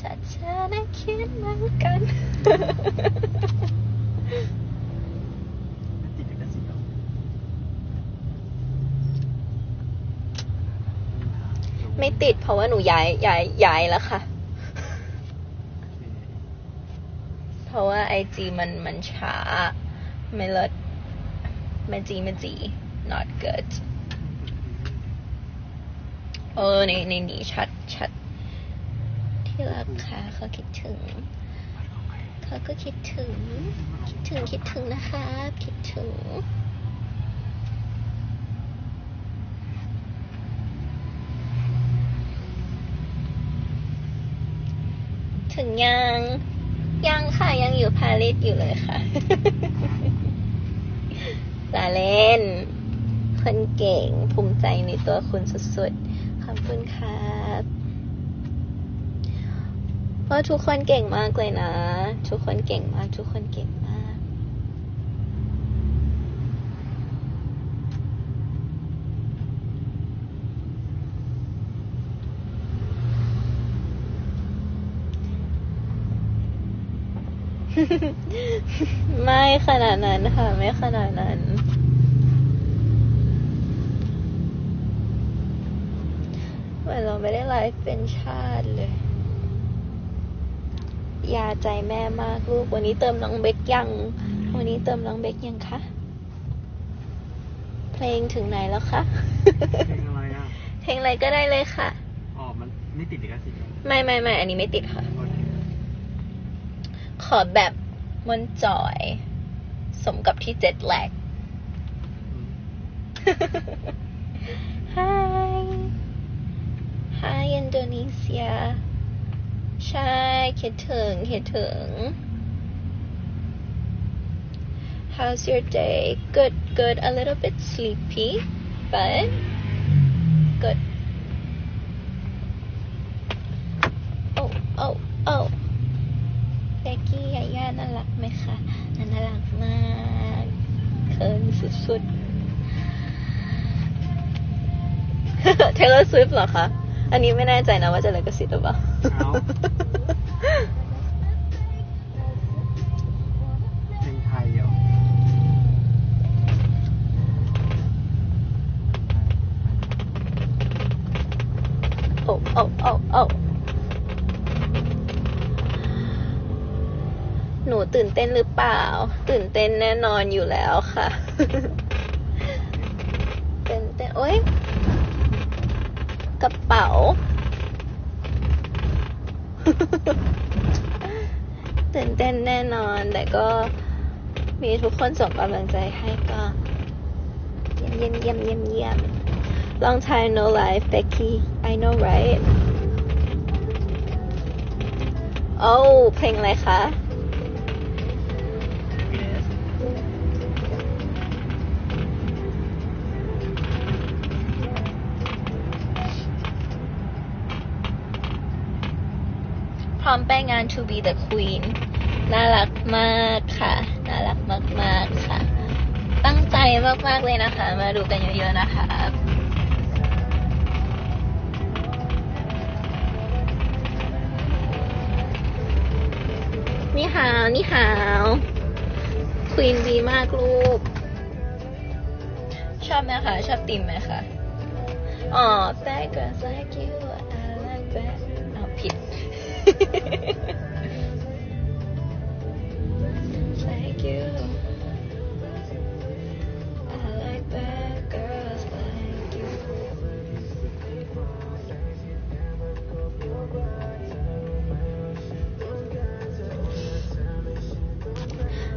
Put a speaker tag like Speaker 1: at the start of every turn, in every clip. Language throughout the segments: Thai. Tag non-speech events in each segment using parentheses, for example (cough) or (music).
Speaker 1: จะเธอได้คิดเหมือนกัน
Speaker 2: ติดลิขสิทธิ์เหรอ
Speaker 1: ไม่ติดเพราะว่าหนูย้ายย้ายย้ายแล้วค่ะ เพราะว่าไอจีมันมันช้า ไม่เลิศไม่จีไม่จี not good เออในในนี้ชัดชัด ที่รักค่ะเขาคิดถึง เขาก็คิดถึง คิดถึงคิดถึงนะคะคิดถึงถึงยังยังค่ะยังอยู่ปารีสอยู่เลยค่ะลาเล่น คนเก่งภูมิใจในตัวคุณสุดๆ ขอบคุณครับ เพราะทุกคนเก่งมากเลยนะ ทุกคนเก่งมาก ทุกคนเก่งมาก ไม่ขนาดนั้นค่ะ ไม่ขนาดนั้นเหมือนเราไม่ได้ไลฟ์เป็นชาติเลย ยาใจแม่มากลูก วันนี้เติมน้องเบกยัง วันนี้เติมน้องเบกยังคะ เพลงถึงไหนแล้วคะ
Speaker 2: เพลงอะไรอะ
Speaker 1: เพลงอะไรก็ได้เลยค่ะ
Speaker 2: อ๋อ มันไม่ติดลิขสิทธิ์เหรอ
Speaker 1: ไม่ไม่ไม่อันนี้ไม่ติดค่ะ
Speaker 2: โอเค
Speaker 1: ขอแบบมนจอย สมกับที่เจ็ดแลก
Speaker 2: อืม
Speaker 1: Hi Hi อินโดนีเซีย ใช่คิดถึงคิดถึง How's your day? Good, good. A little bit sleepy, but good. Oh, oh, oh. เบกกี้ยาย่าน่ารักไหมคะน่ารักมากเคินสุดๆ Taylor Swift เหรอคะ อันนี้ไม่แน่ใจนะว่าจะเลยกระสิทธิ์หรือเปล่า
Speaker 2: เอา เพลงไทยเหรอ
Speaker 1: โอ้โอ้โอ้โอ้หนูตื่นเต้นหรือเปล่า ตื่นเต้นแน่นอนอยู่แล้วค่ะ ตื่นเต้นโอ๊ย กระเป๋า ตื่นเต้นแน่นอน แต่ก็มีทุกคนส่งกำลังใจให้ก็เยี่ยมเยี่ยมเยี่ยมเยี่ยม Long time no live Becky I know right โอ้เพลงอะไรคะ ร้อมไปงาน To be the Queen น่ารักมากค่ะ น่ารักมากๆค่ะ ตั้งใจมากๆเลยนะคะ มาดูกันเยอะๆนะคะนี่หาวนี่หาวควีนดีมากลูก ชอบไหมคะ ชอบติมไหมคะ อ๋อ bad girls like you I like bad เอาผิด like you I like bad girls like you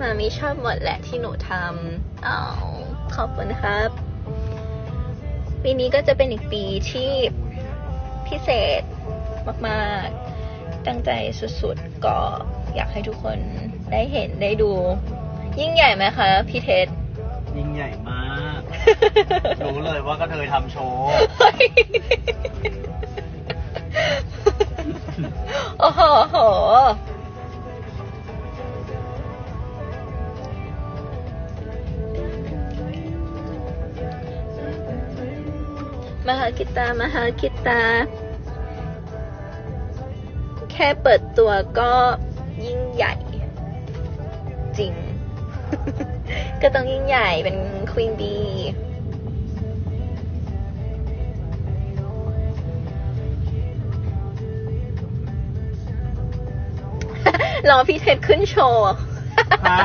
Speaker 1: มามีชอบหมดแหละที่หนูทำอ้าวขอบคุณครับ ปีนี้ก็จะเป็นอีกปีที่พิเศษมากๆ ตั้งใจสุดๆ ก็อยากให้ทุกคนได้เห็นได้ดู ยิ่งใหญ่ไหมคะพี่เทส
Speaker 2: ยิ่งใหญ่มาก รู้เลยว่ากระเทยทำโชว์
Speaker 1: โอ้โหโหมหากิตามหากิตา แค่เปิดตัวก็ยิ่งใหญ่ จริง ก็ต้องยิ่งใหญ่เป็นควีนบีรอพี่เท็ดขึ้นโชว์
Speaker 2: ฮะ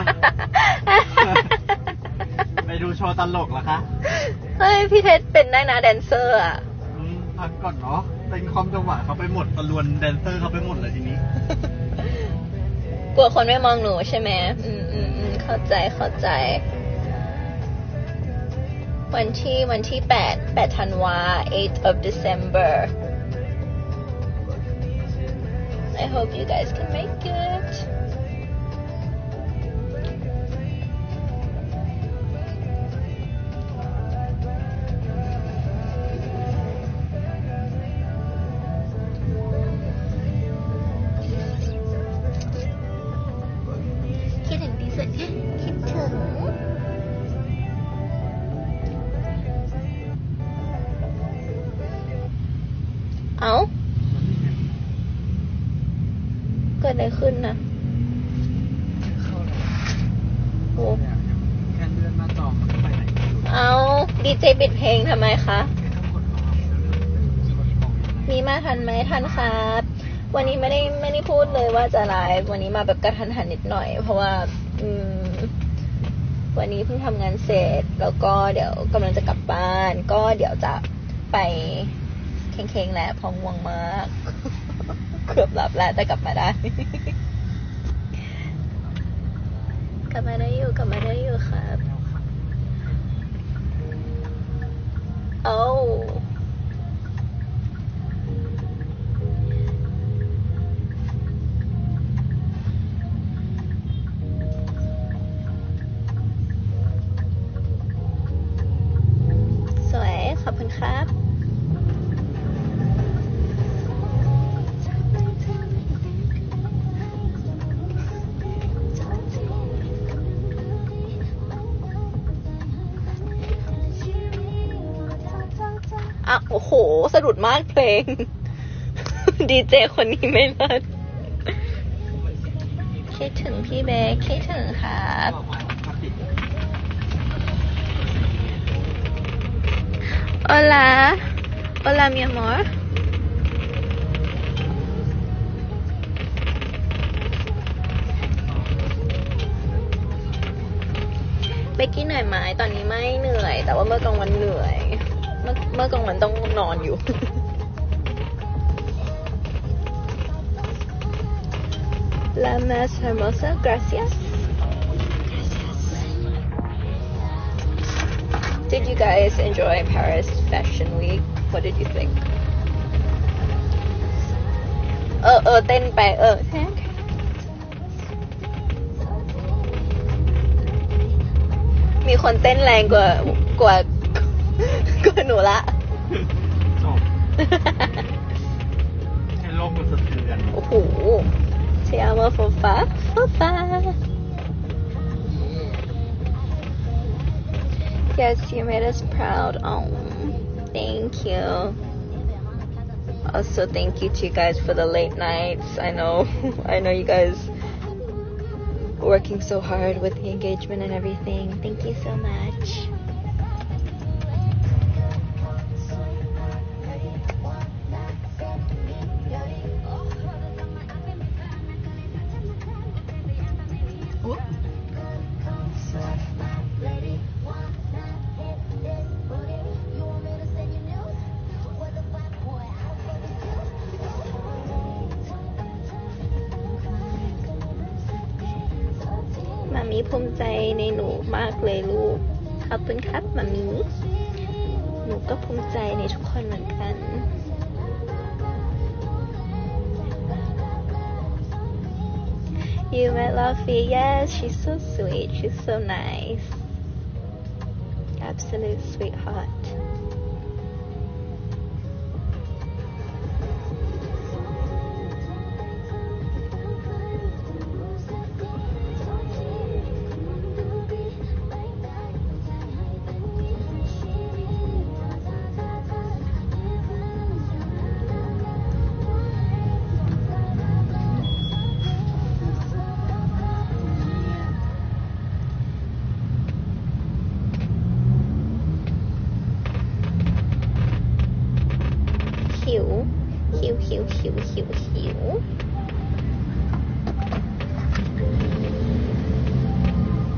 Speaker 2: ไปดูโชว์ตลกเหรอคะ
Speaker 1: เฮ้ย พี่เท็ดเป็นได้นะแดนเซอร์อะ
Speaker 2: อืมพักก่อนเนาะ เป็นคอมจังหวะเขาไปหมดตะลวนแดนเซอร์เขาไปหมดเลยทีนี้
Speaker 1: กลัวคนไม่มองหนูใช่ไหมอืมอืมอืมเข้าใจเข้าใจ วันที่วันที่แปดแปดธันวา8 of December I hope you guys can make it โอ้
Speaker 2: แค่เลื่อนหน้าจอมันก็ไปไหนไม่รู้
Speaker 1: เอาดีเจปิดเพลงทำไมคะ
Speaker 2: แค่ทั้งหมดของเราที่นี่มองยังไง
Speaker 1: มีมาทันไหมทันครับ วันนี้ไม่ได้ไม่ได้พูดเลยว่าจะไลฟ์วันนี้มาแบบกระทันหันนิดหน่อย เพราะว่าอืมวันนี้เพิ่งทำงานเสร็จ แล้วก็เดี๋ยวกำลังจะกลับบ้าน ก็เดี๋ยวจะไปเค้งๆแหละเพองวงมาก เกือบหลับแล้วแต่กลับมาได้ ก ลับมาได้อยู่กลับมาได้อยู่ครับโอ้ อะโอ้โห สะดุดมากเพลง ดีเจคนนี้ไม่เลิศคิดถึงพี่เบคคิดถึงครับ
Speaker 2: บอกว่าปกติ
Speaker 1: Hola. Hola, mi amor. เบกกี้เหนื่อยไหมตอนนี้ไม่เหนื่อย แต่ว่าเมื่อกลางวันเหนื่อย มื่อเมื่อกลางวันต้องนอนอยู่ (laughs) La más hermosa, gracias. Did you guys enjoy Paris Fashion Week? What did you think? เออเออเต้นไป เออแทนมีคนเต้นแรงกว่ากว่า กว่าหนูละ
Speaker 2: จบให้โลกมันสะเทือน
Speaker 1: โอ้โหเชียร์มาโฟฟ้าโฟฟ้า Yes, (laughs) you made us proud. Oh, thank you. Also, thank you to you guys for the late nights. I know, (laughs) I know you guys working so hard with the engagement and everything. Thank you so much. M ามีภูมิใจในหนูมากเลยลูก ขอบคุณครับมามี หนูก็ภูมิใจในทุกคนเหมือนกัน You met Luffy, yes, she's so sweet, she's so nice. Absolute sweetheart. หิวหิวหิวหิวหิว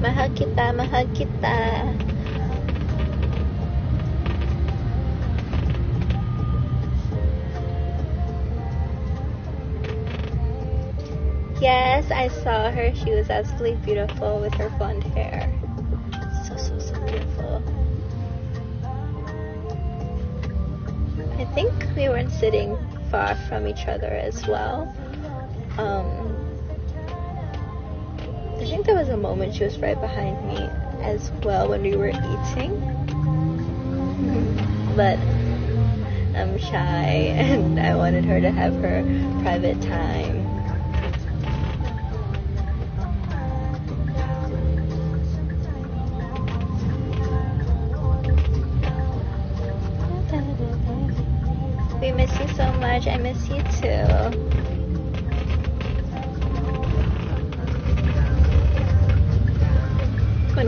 Speaker 1: มาฮักกิตามาฮักกิตา Yes, I saw her. She was absolutely beautiful with her blonde hair. So, so, so beautiful. I think we weren't sitting far from each other as well. Um, I think there was a moment she was right behind me as well when we were eating. But I'm shy (laughs) and I wanted her to have her private time.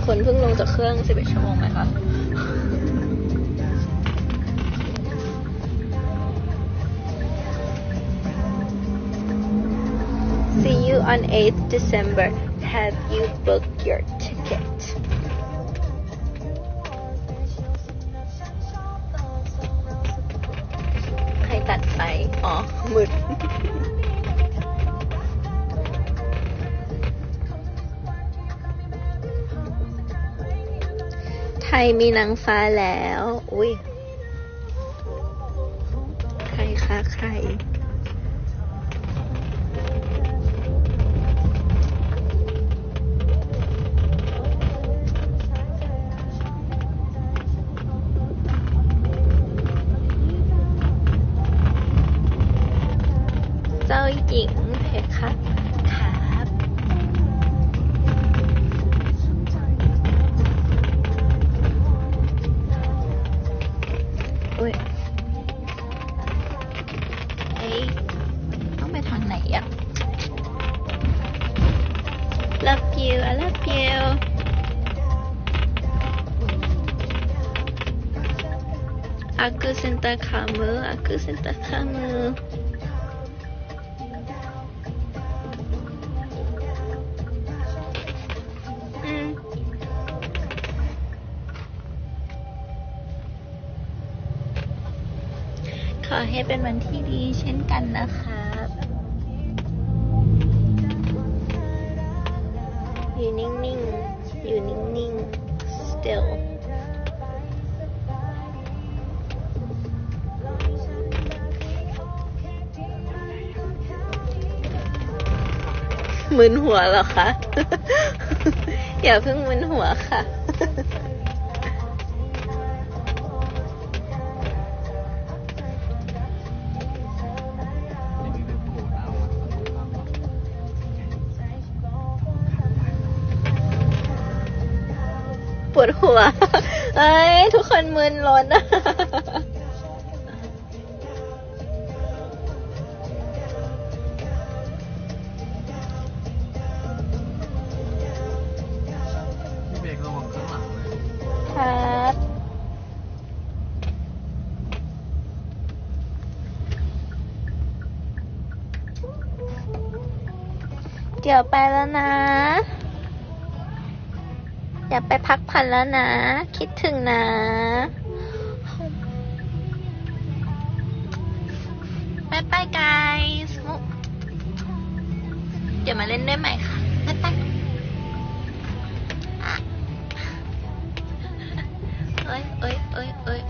Speaker 1: คนเพิ่งลงจากเครื่อง 11 ชั่วโมงไหมคะ See you on 8th December. Have you booked your ticket? ใครตัดไฟอ๋อมืด ไทยมีนางฟ้าแล้ว อุ้ย ใครคะใคร เจ้าหญิงเพคะ Aku cinta kamu Aku cinta kamu อืมขอให้เป็นวันที่ดีเช่นกันนะครับอยู่นิ่งๆอยู่นิ่งๆ still มึนหัวเหรอคะ อย่าเพิ่งมึนหัวค่ะ ปวดหัว เอ้ย ทุกคนมึนรถอะ
Speaker 2: เดี๋
Speaker 1: ยวไปแล้วนะ เดี๋ไปพักผ่อนแล้วนะ คิดถึงนะ บ๊ายบาย guys เดี๋ยวมาเล่นด้วยไหมคะบ๊ายบายเอ้ยเอ้ยเอ้ยเอ้ย